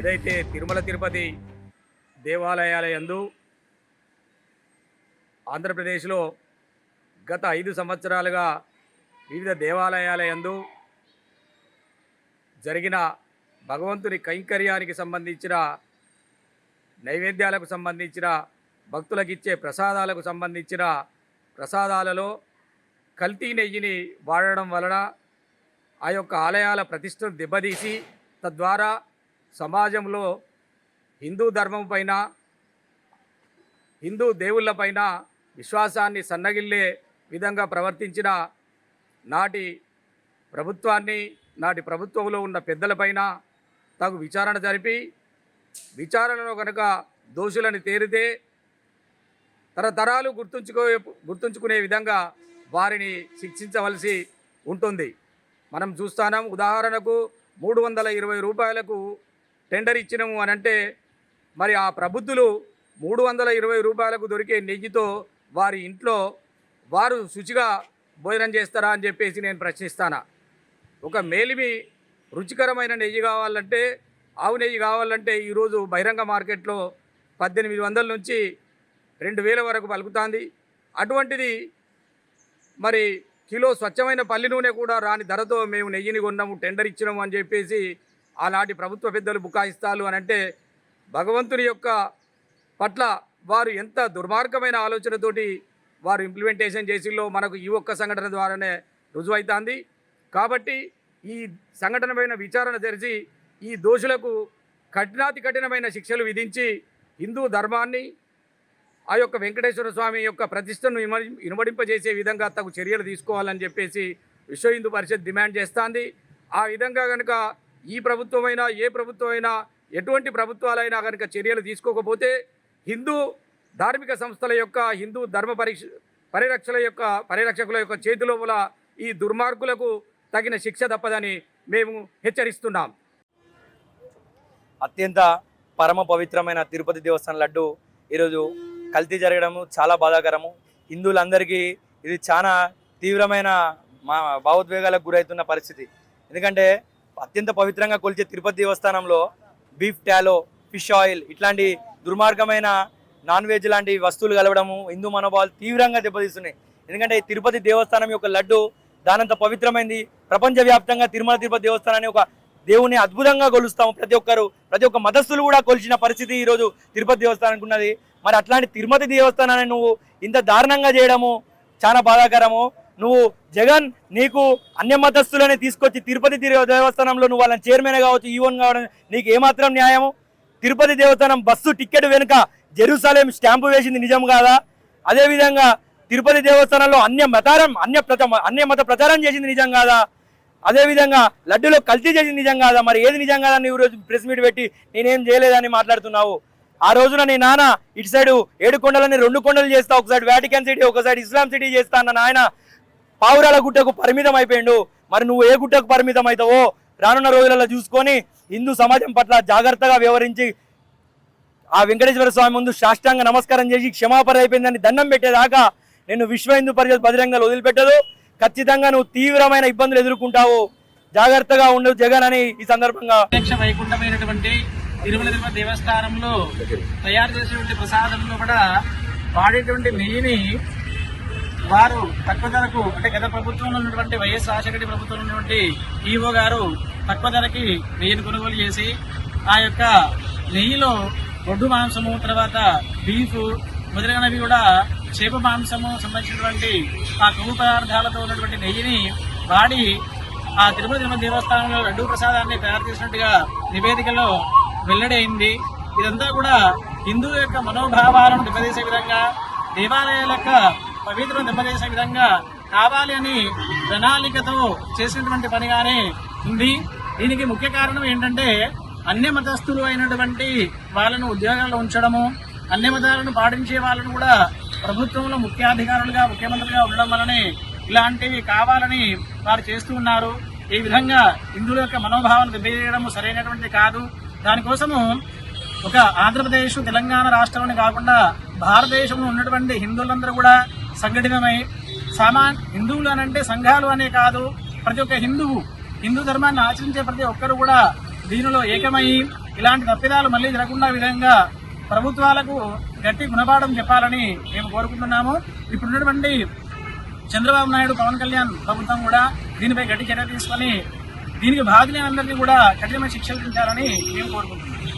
ఏదైతే తిరుమల తిరుపతి దేవాలయాల యందు ఆంధ్రప్రదేశ్లో గత ఐదు సంవత్సరాలుగా వివిధ దేవాలయాల యందు జరిగిన భగవంతుని కైంకర్యానికి సంబంధించిన నైవేద్యాలకు సంబంధించిన భక్తులకు ఇచ్చే ప్రసాదాలకు సంబంధించిన ప్రసాదాలలో కల్తీ నెయ్యిని వాడడం వలన ఆ యొక్క ఆలయాల ప్రతిష్టను దెబ్బతీసి తద్వారా సమాజంలో హిందూ ధర్మం పైన హిందూ దేవుళ్ళపైన విశ్వాసాన్ని సన్నగిల్లే విధంగా ప్రవర్తించిన నాటి ప్రభుత్వాన్ని నాటి ప్రభుత్వంలో ఉన్న పెద్దలపైన తగు విచారణ జరిపి విచారణలో కనుక దోషులని తేరితే తరతరాలు గుర్తుంచుకో గుర్తుంచుకునే విధంగా వారిని శిక్షించవలసి ఉంటుంది. మనం చూస్తాం ఉదాహరణకు మూడు వందల ఇరవై రూపాయలకు టెండర్ ఇచ్చినాము అని అంటే మరి ఆ ప్రబుద్ధులు మూడు వందల ఇరవై రూపాయలకు దొరికే నెయ్యితో వారి ఇంట్లో వారు శుచిగా భోజనం చేస్తారా అని చెప్పేసి నేను ప్రశ్నిస్తాను? ఒక మేలిమి రుచికరమైన నెయ్యి కావాలంటే ఆవు నెయ్యి కావాలంటే ఈరోజు బహిరంగ మార్కెట్లో పద్దెనిమిది వందల నుంచి రెండు వేల వరకు పలుకుతుంది. అటువంటిది మరి కిలో స్వచ్ఛమైన పల్లి నూనె కూడా రాని ధరతో మేము నెయ్యిని కొన్నాము టెండర్ ఇచ్చినాము అని చెప్పేసి ఆనాటి ప్రభుత్వ పెద్దలు బుకాయిస్తాలు అని అంటే భగవంతుని యొక్క పట్ల వారు ఎంత దుర్మార్గమైన ఆలోచనతోటి వారు ఇంప్లిమెంటేషన్ చేసిలో మనకు ఈ ఒక్క సంఘటన ద్వారానే రుజువైతుంది. కాబట్టి ఈ సంఘటన పైన విచారణ జరిచి ఈ దోషులకు కఠినాతి కఠినమైన శిక్షలు విధించి హిందూ ధర్మాన్ని ఆ యొక్క వెంకటేశ్వర స్వామి యొక్క ప్రతిష్టను ఇనుమడింపజేసే విధంగా తగు చర్యలు తీసుకోవాలని చెప్పేసి విశ్వ హిందూ పరిషత్ డిమాండ్ చేస్తుంది. ఆ విధంగా కనుక ఈ ప్రభుత్వమైనా ఏ ప్రభుత్వమైనా ఎటువంటి ప్రభుత్వాలైనా కనుక చర్యలు తీసుకోకపోతే హిందూ ధార్మిక సంస్థల యొక్క హిందూ ధర్మ పరీక్ష పరిరక్షల యొక్క పరిరక్షకుల యొక్క చేతిలోపల ఈ దుర్మార్గులకు తగిన శిక్ష తప్పదని మేము హెచ్చరిస్తున్నాం. అత్యంత పరమ పవిత్రమైన తిరుపతి దేవస్థానం లడ్డు ఈరోజు కల్తీ జరగడము చాలా బాధాకరము. హిందువులందరికీ ఇది చాలా తీవ్రమైన మా భావోద్వేగాలకు గురవుతున్న పరిస్థితి. ఎందుకంటే అత్యంత పవిత్రంగా కొలిచే తిరుపతి దేవస్థానంలో బీఫ్ టాలో ఫిష్ ఆయిల్ ఇట్లాంటి దుర్మార్గమైన నాన్ వెజ్ లాంటి వస్తువులు కలవడము హిందూ మనోభావాలు తీవ్రంగా దెబ్బతీస్తున్నాయి. ఎందుకంటే తిరుపతి దేవస్థానం యొక్క లడ్డు దానంత పవిత్రమైంది. ప్రపంచవ్యాప్తంగా తిరుమల తిరుపతి దేవస్థానాన్ని ఒక దేవుని అద్భుతంగా కొలుస్తాము. ప్రతి ఒక్కరు ప్రతి ఒక్క మతస్థులు కూడా కొలిచిన పరిస్థితి ఈరోజు తిరుపతి దేవస్థానానికి ఉన్నది. మరి అట్లాంటి తిరుమతి దేవస్థానాన్ని నువ్వు ఇంత దారుణంగా చేయడము చాలా బాధాకరము. నువ్వు జగన్ నీకు అన్య మతస్థులని తీసుకొచ్చి తిరుపతి దేవస్థానంలో నువ్వు వాళ్ళని చైర్మన్ కావచ్చు ఈవన్ కావడం నీకు ఏమాత్రం న్యాయము? తిరుపతి దేవస్థానం బస్సు టికెట్ వెనుక జెరూసలేం స్టాంపు వేసింది నిజం కాదా? అదేవిధంగా తిరుపతి దేవస్థానంలో అన్య మతారం అన్య ప్రత అన్య మత ప్రచారం చేసింది నిజం కాదా? అదేవిధంగా లడ్డులో కల్తీ చేసింది నిజం కాదా? మరి ఏది నిజం కాదని నువ్వు రోజు ప్రెస్ మీట్ పెట్టి నేనేం చేయలేదని మాట్లాడుతున్నావు? ఆ రోజున నీ నాన్న ఇటు సైడు ఏడు కొండలని రెండు కొండలు చేస్తా ఒకసారి వాటికన్ సిటీ ఒకసారి ఇస్లాం సిటీ చేస్తా అన్న నాయన పావురాల గుట్టకు పరిమితం అయిపోయిండు. మరి నువ్వు ఏ గుట్టకు పరిమితం అవుతావో రానున్న రోజులలో చూసుకొని హిందూ సమాజం పట్ల జాగ్రత్తగా వ్యవహరించి ఆ వెంకటేశ్వర స్వామి ముందు సాష్టాంగ నమస్కారం చేసి క్షమాపణ అయిపోయిందని దండం పెట్టేదాకా నేను విశ్వ హిందూ పరిషత్ బహిరంగ వదిలిపెట్టదు. ఖచ్చితంగా నువ్వు తీవ్రమైన ఇబ్బందులు ఎదుర్కొంటావు. జాగ్రత్తగా ఉండవు జగన్ అని ఈ సందర్భంగా. వైకుంఠమైనటువంటి తిరుమల దేవస్థానంలో తయారు చేసినటువంటి ప్రసాదంలో కూడా వాడేటువంటి నెయ్యిని వారు తక్కువ ధరకు అంటే గత ప్రభుత్వంలో ఉన్నటువంటి వైఎస్ రాజశేఖర ప్రభుత్వంలో ఉన్నటువంటి ఈఓ గారు తక్కువ ధరకి నెయ్యిని కొనుగోలు చేసి ఆ యొక్క నెయ్యిలో గొడ్డు మాంసము తర్వాత బీఫ్ మొదలైనవి కూడా చేప మాంసము సంబంధించినటువంటి ఆ కొవ్వు పదార్థాలతో ఉన్నటువంటి నెయ్యిని వాడి ఆ తిరుమల తిరుమల దేవస్థానంలో లడ్డూ ప్రసాదాన్ని తయారు చేసినట్టుగా నివేదికలో వెల్లడైంది. ఇదంతా కూడా హిందువు యొక్క మనోభావాలను దెబ్బతీసే విధంగా దేవాలయాల యొక్క పవిత్రం దెబ్బతీసే విధంగా కావాలి అని ప్రణాళికతో చేసినటువంటి పనిగానే ఉంది. దీనికి ముఖ్య కారణం ఏంటంటే అన్య మతస్థులు అయినటువంటి వాళ్ళను ఉద్యోగాల్లో ఉంచడము అన్య మతాలను పాటించే వాళ్ళను కూడా ప్రభుత్వంలో ముఖ్యాధికారులుగా ముఖ్యమంత్రిగా ఉండడం వలనే ఇలాంటివి కావాలని వారు చేస్తూ ఉన్నారు. ఈ విధంగా హిందువుల యొక్క మనోభావాలు దెబ్బతీయడం సరైనటువంటిది కాదు. దానికోసము ఒక ఆంధ్రప్రదేశ్ తెలంగాణ రాష్ట్రంలోనే కాకుండా భారతదేశంలో ఉన్నటువంటి హిందువులందరూ కూడా సంఘటితమై సామా హిందువులు అనంటే సంఘాలు అనే కాదు ప్రతి ఒక్క హిందువు హిందూ ధర్మాన్ని ఆచరించే ప్రతి ఒక్కరు కూడా దీనిలో ఏకమై ఇలాంటి తప్పిదాలు మళ్ళీ జరగకుండా విధంగా ప్రభుత్వాలకు గట్టి గుణపాఠం చెప్పాలని మేము కోరుకుంటున్నాము. ఇప్పుడున్నటువంటి చంద్రబాబు నాయుడు పవన్ కళ్యాణ్ ప్రభుత్వం కూడా దీనిపై గట్టి చర్య తీసుకొని దీనికి బాధ్యులందరినీ కూడా కఠినమైన శిక్షలు విధించాలని మేము కోరుకుంటున్నాం